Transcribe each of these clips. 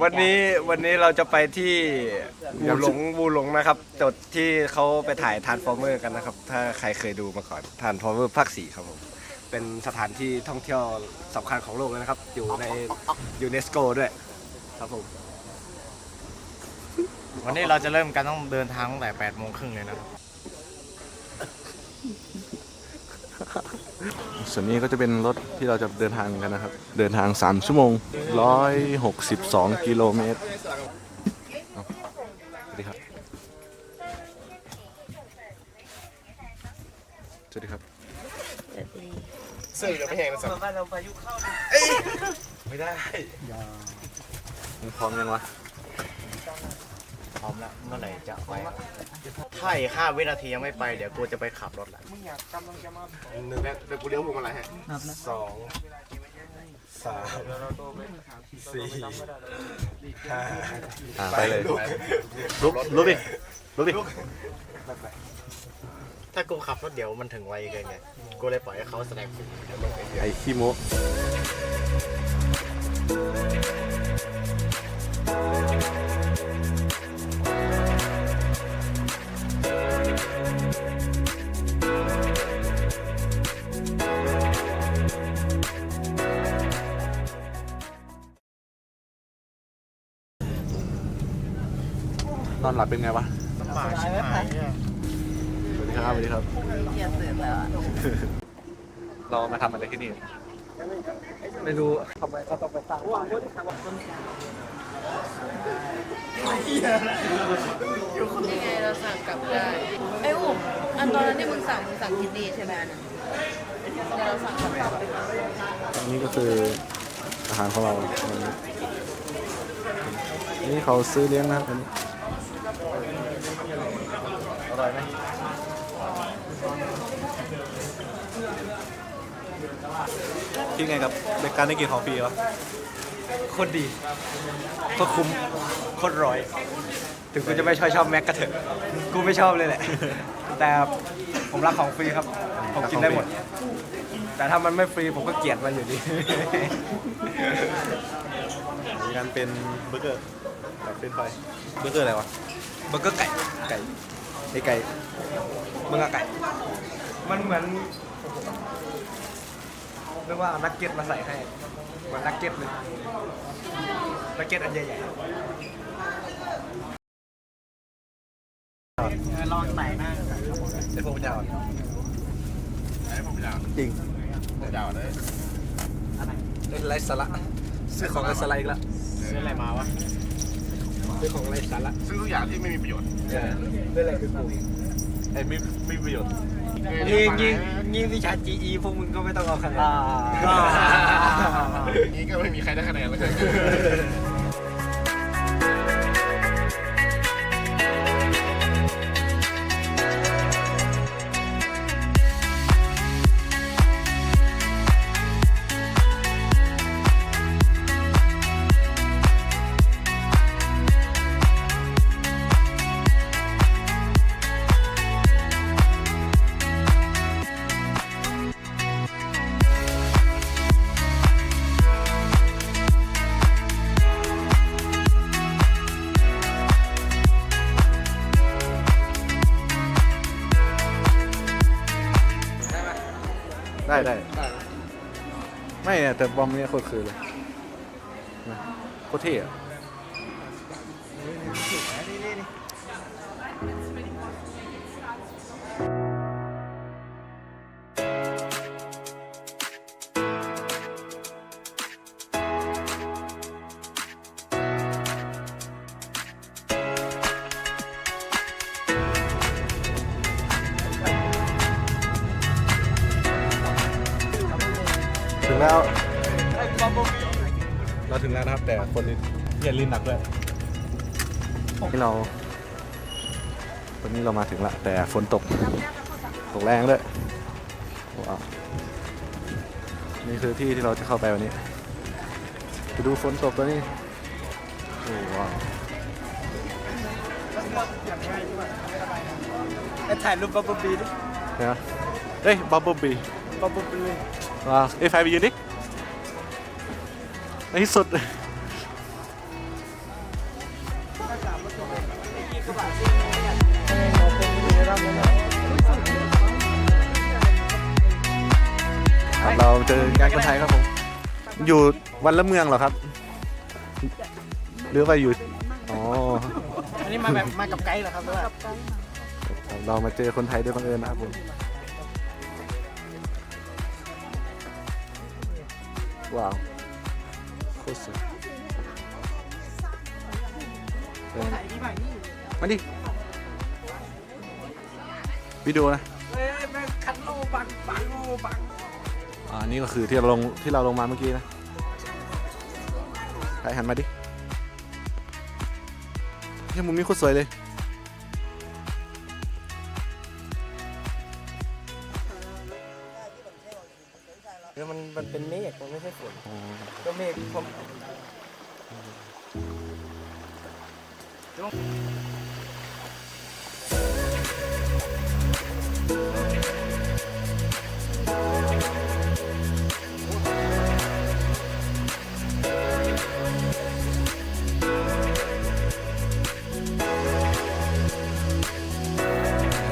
วันนี้วันนี้เราจะไปที่บูหลงบูหลงนะครับจุดที่เขาไปถ่ายทานฟอร์เมอร์กันนะครับ ถ้าใครเคยดูมาก่อนทานฟอร์เมอร์ภาคสี่ครับผมเป็นสถานที่ท่องเที่ยวสำคัญของโลกเลยนะครับ อยู่ในยูเนสโกด้วยครับผมวันนี้เราจะเริ่มกันต้องเดินทางตั้งแต่8โมงครึ่งเลยนะครับ ส่วนนี้ก็จะเป็นรถที่เราจะเดินทางกันนะครับ เดินทาง 3 ชั่วโมง 162 กิโลเมตรเอาสวัสดีครับ สวัสดีครับซึ่งจะไม่แห้งนะสักบ้านเราพายุเข้าไม่ได้มึงพร้อมยังวะ พร้อมแล้ว เมื่อไหร่จะไปถ้าอีก5วินาทียังไม่ไปเดี๋ยวกูจะไปขับรถแหละหนึ่งแล้วเดี๋ยวกูเลี้ยวพวงมาลัยให้สองสามสี่ห้าอ่าไปเลยลุกลุกดิลุกดิถ้ากูขับรถเดี๋ยวมันถึงไวเกินไงกูเลยปล่อยให้เขาแสดงฟรีไอ้ขี้โม นอนหลับเป็นไงวะลำบากชิบหายเนี่ยสวัสดีครับสวัสดีครับ เกียร์เสร็จแล้วอะเรามาทำอะไรที่นี่ ไม่รู้ทำไมเขาต้องไปสร้างยังไงเราสั่งกลับได้ไอ้ยอุ้มอันตอนนั้นที่มึงสั่งมึงสั่งกินดีใช่ไหมอันนั้นเดี๋ยวเราสั่งกลับได้อันนี้ก็คืออาหารของเราวันนี้อันนี่เขาซื้อเลี้ยงนะครับอันนี้ อร่อยไหมคิดไงกับการได้กินของฟรีวะโคตรดีโคตรคุ้มโคตรร้อย ถึงกูจะไม่ชอบชอบแม็กก็เถอะกูไม่ชอบเลยแหละ แต่ผมรักของฟรีครับ ผมกินได้หมด แต่ถ้ามันไม่ฟรีผมก็เกลียดมันอยู่ดีมีการเป็นเบอร์เกอร์กับเป็นไฟเบอร์เกอร์อะไรวะเบอร์เกอร์ไก่ไก่ ไอไก่มึงอะไก่มันเหมือนเรียกว่าเอานักเก็ตมาใส่ให้เหมือนนักเก็ตเลยนักเก็ตอันใหญ่ๆลองใส่หน้าไอพวกมันยาวจริงยาวเลยเล่นไรสาระซื้อของไรสาระอีกแล้วซื้ออะไรมาวะ เป็นของไรสาระซื้อทุกอย่างที่ไม่มีประโยชน์เออเป็นอะไรคือกูไอไม่ไม่มีประโยชน์ยิงยิงยิงวิชา GE พวกมึงก็ไม่ต้องเอาคะแนนอย่างนี้ก็ไม่มีใครได้คะแนนแล้วกัน ได้ได้ไม่อะแต่บอมเนี่ยโคตรคือเลยนะโคตรเท่อะ ถึงแล้ว เราถึงแล้วนะครับ แต่คนนี้เรียนลิ้นหนักด้วยนี่เราวันนี้เรามาถึงละแต่ฝนตก ตกแรงด้วยว้าวนี่คือที่ที่เราจะเข้าไปวันนี้ไปดูฝนตกตัวนี้โอ้ว้าวไอ้ถ่ายรูปบับเบิ้ลบีดิเห็นไหมเอ้ยบับเบิ้ลบีบับเบิ้ลบี ว้าวเอ้ยไฟไปยืนดิในที่สุดครับเราเจอการคนไทยครับผม อยู่วันละเมืองเหรอครับ หรือว่าอยู่ อ๋อ อันนี้มาแบบมากับไกด์เหรอครับหรือว่าครับเรามาเจอคนไทยโดยบังเอิญนะครับผม ว้าวโคตรสวยเออมาดิวิดีโอนะอ่านี่ก็คือที่เราลงที่เราลงมาเมื่อกี้นะใครหันมาดิเฮ้ยมุมนี้โคตรสวยเลย มันมันเป็นเมฆมันไม่ใช่ฝนก็เมฆผม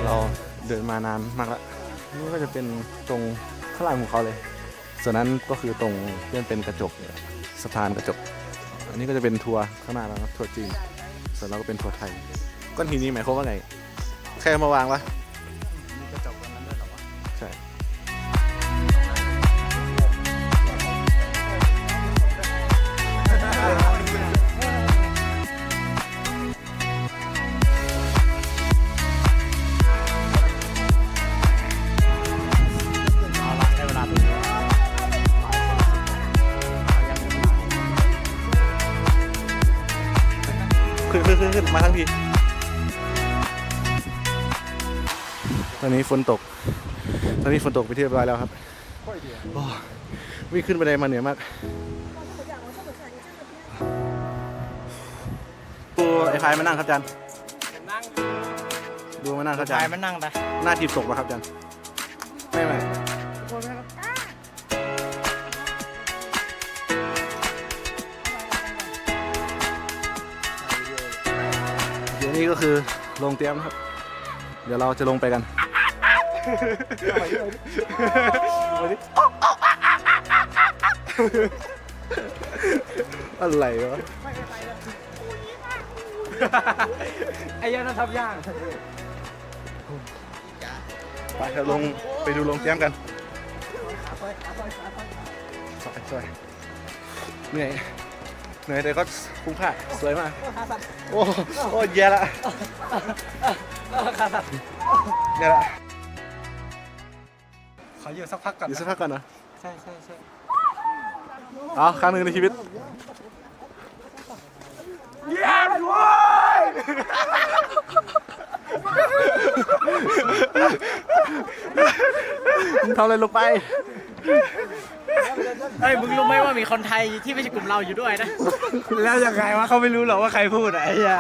เราเดินมานานมากแล้วนี่ก็จะเป็นตรงข้างหลังของเขาเลย ส่วนนั้นก็คือตรงที่มันเป็นกระจกสะพานกระจก อันนี้ก็จะเป็นทัวร์ข้างหน้าเราทัวร์จีน ส่วนเราก็เป็นทัวร์ไทย ก้อนหินนี้หมายความว่าไง แค่มาวางวะ นนี้ฝนตก ตอนนี้ฝนตกไปที่เรียบร้อยแล้วครับโอ้วิ่งขึ้นบันไดมาเหนื่อยมากดูไอ้พายมานั่งครับอาจารย์ดูมานั่งครับอาจารชายย์มันนั่งไปหน้าทีบตกป่ะครับอาจารย์ไม่ไม่เดี๋ยวนี้ก็คือลงเตรียมครับ เดี๋ยวเราจะลงไปกัน อะไรวะไอ้ยันทำยางไปเราลงไปดูลงเตรียมกันสวยสวยเหนื่อยเหนื่อยแต่ก็คุ้มค่าสวยมากโอ้โอ้แย่ละแย่ละ ออยู่สักพักก่อนอยู่สักพักก่อนนะใช่ใช่ใช่อ๋อครั้งหนึ่งในชีวิตเย้ด้วยมึงทำอะไรลงไป เฮ้ยมึงรู้ไหมว่ามีคนไทยที่ไม่ใช่กลุ่มเราอยู่ด้วยนะ แล้วยังไงวะเขาไม่รู้หรอกว่าใครพูดอะไอ้ยา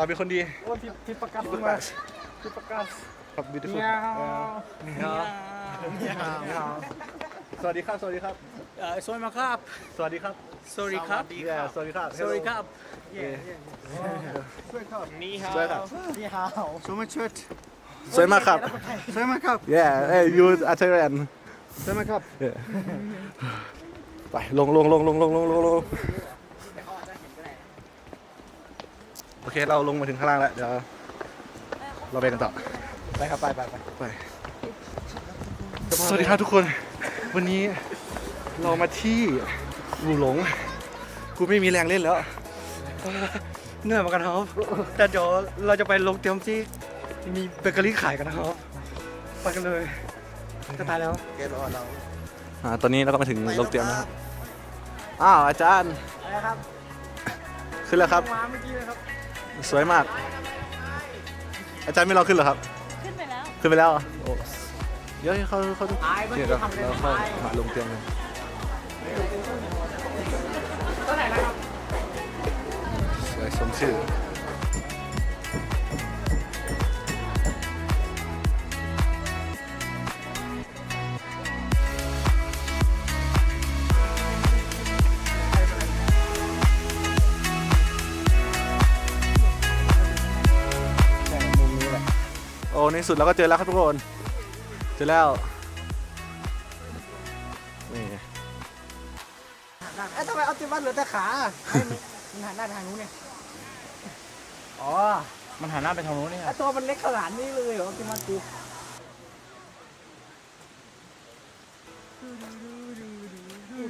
เราเป็นคนดีที่ประกาศมาที่ประกาศครับ beautiful เมียวสวัสดีครับ สวัสดีครับ เออสวยมากครับ สวัสดีครับ สวัสดีครับ Yeah สวัสดีครับ สวัสดีครับนี่ฮะสวยครับนี่ฮาวชูมาชุดสวยมากครับใช่ไหมครับ Yeah hey you are Thailand ใช่ไหมครับ Yeah ไปลงลงลงลงลงลงลงลง โอเคเราลงมาถึงข้างล่างแล้วเดี๋ยวเราไปกันต่อไปครับไปไปไปไปสวัสดีครับทุกคน วันนี้เรามาที่บูหลงกูไม่มีแรงเล่นแล้วเหนื่อยเหมือนกันครับแต่เดี๋ยวเราจะไปลงเตรียมที่มีเบเกอรี่ขายกันนะครับไปกันเลยจะตายแล้วอ่าตอนนี้เราก็มาถึงโรงเตรียมนะครับอ้าวอาจารย์ขึ้นแล้วครับมาเมื่อกี้เลยครับ สวยมาก อาจารย์ไม่รอขึ้นเหรอครับ ขึ้นไปแล้ว ขึ้นไปแล้วเหรอโอ้เดี๋ยวเขาเขาต้องเดี๋ยวเราเราเข้าหาลงเตียงกันสวยสมชื่อ ในที่สุดเราก็เจอแล้วครับทุกคน เจอแล้ว นี่เอ๊ะทำไมเอาติมัสเหลือแต่ขามันหันหน้าทางนู้นเนี่ยอ๋อมันหันหน้าไปทางนู้นนี่ไอตัวมันเล็กขนาดนี้เลยเหรอติมัสกู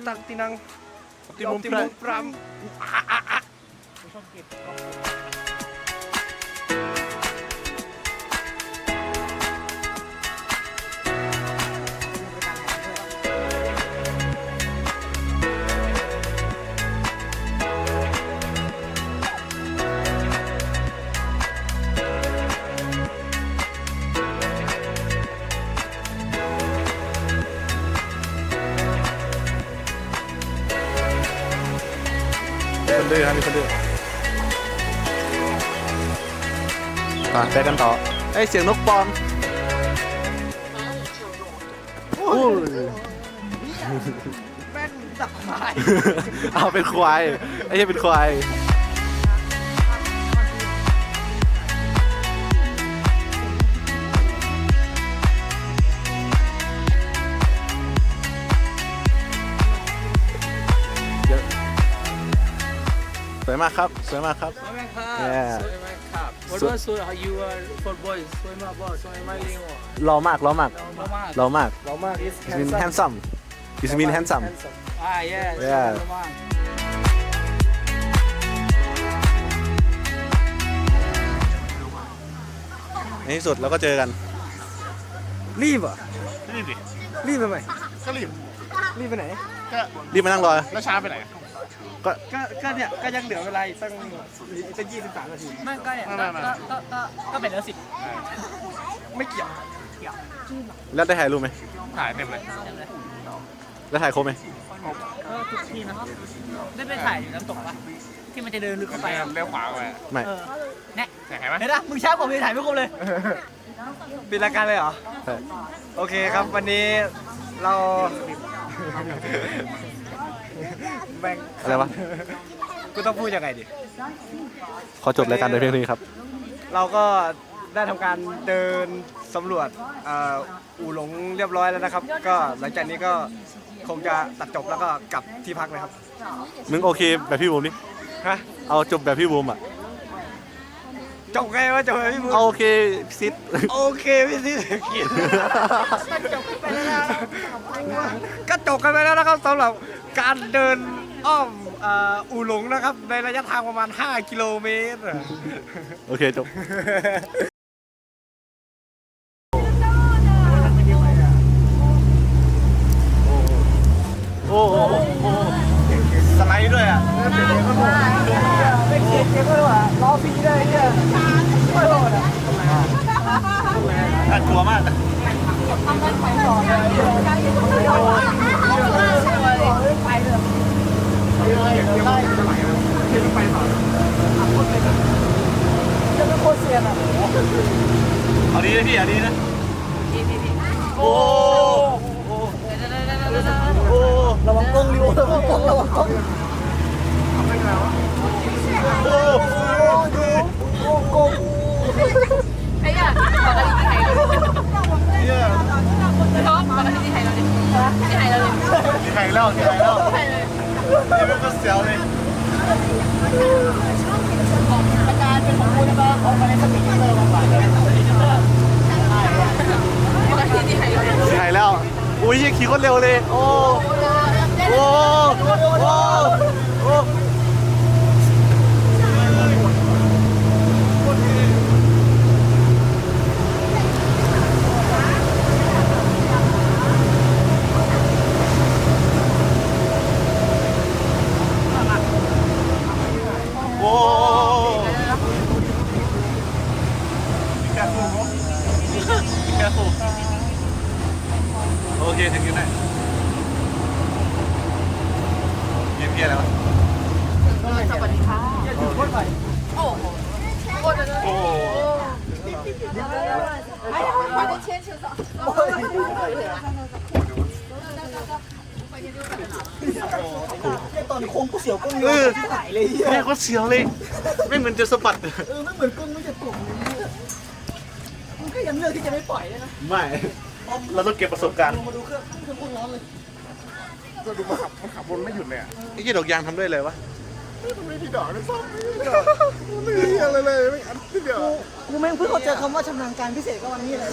ตังตินังติมุมพรามมี อะไปกันต่อเอ้ยเสียงนกปลอมอู้ยแม่งตักควายเอาเป็นควายไอ้เหี้ยเป็นควายเยอะสวยมากครับ สวยมากครับ สวยไหมครับ Yeah สวยไหมครับ วันว่าสวยอะ you are for boys สวยมากบอสสวยไหมลิงอะรอมากรอมากเรามากรอมากเรามาก is It mean handsome It mean handsome อ่า yes Yeah เรามากในที่สุดเราก็เจอกัน รีบอะรีบดิรีบไปไหมก็รีบรีบไปไหนก็รีบมานั่งรอแล้วช้าไปไหน ก็ก็เนี่ยก็ยังเหลือเวลาอีกตั้งอีกตั้งยี่สิบสามนาที ไม่ก็เนี่ยไม่ก็ไม่ก็ก็ก็ก็เป็นเรื่องสิบไม่เกี่ยวแล้วได้ถ่ายรูปไหมถ่ายเต็มเลยแล้วถ่ายครบไหมก็ทุกทีนะครับได้ไปถ่ายอยู่น้ำตกปะที่มันจะเดินลึกเข้าไปเลี้ยอะวเลี้ยวขวาไปไม่เออเนี่ยแต่เห็นไหมเห็นปะมึงช้ากว่ามึงถ่ายไม่ครบเลยปิดรายการเลยเหรอ ใช่ โอเคครับวันนี้เรา แบ่งอะไรวะ กูต้องพูดยังไงดิ ขอจบรายการโดยเพียงเท่านี้ครับ เราก็ได้ทำการเดินสำรวจเอ่ออู่หลงเรียบร้อยแล้วนะครับ ก็หลังจากนี้ก็คงจะตัดจบแล้วก็กลับที่พักนะครับ มึงโอเคแบบพี่บูมดิฮะเอาจบแบบพี่บูมอะ จบไงว่าจบไงพี่บุญเอาโอเคซิด โอเคพี่สิกิน ก็จบกันไปแล้วนะครับสำหรับการเดิน อ้อมเอ่ออู่หลงนะครับ ในระยะทางประมาณ 5 กิโลเมตร โอเคจบ โอ้โห สไลด์ด้วยอะไม่เขียนเก็บไว้ว่ะล้อพีได้เนี่ยไม่โหดอะ น่ากลัวมาก เอาดีนะพี่เอาดีนะโอ้โอ้ระวังกล้องริวระวังกล้องระวังกล้องโอ้โอ้ไอ้ย่าปกติที่ไทยเราท็อปปกติที่ไทยเราดิที่ไทยเราดิที่ไหนแล้วที่ไหนแล้วไทยเลย นี่ไม่ก็เสียวเลยอาการเป็นของคุณก็ออกมาในสปีดเตอร์มาก่อนปกติที่ไทยเราดิที่ไหนแล้ว อุ้ยยังขี่คนเร็วเลย โอ้ โอ้ โอ้โอ้ ตอนโค้งกูเสียวก้นเออไหลเลยเฮียแม่ก็เสียวเลยไม่เหมือนจะสะบัดเออไม่เหมือนก้นไม่จะกลมมึงก็ยังเลือกที่จะไม่ปล่อยเลยนะไม่เราต้องเก็บประสบการณ์ลงมาดูเครื่องเครื่องโคตรร้อนเลยก็ดูมันขับมันขับวนไม่หยุดเลยอะไอ้กี่ดอกยางทำด้วยเลยวะมันไม่มีดอกเลยซ้ำไม่มีดอกไม่มีอะไรเลยไม่อันที่เดียวกูแม่งเพิ่งเขาเจอคำว่าชำนาญการพิเศษก็วันนี้เลย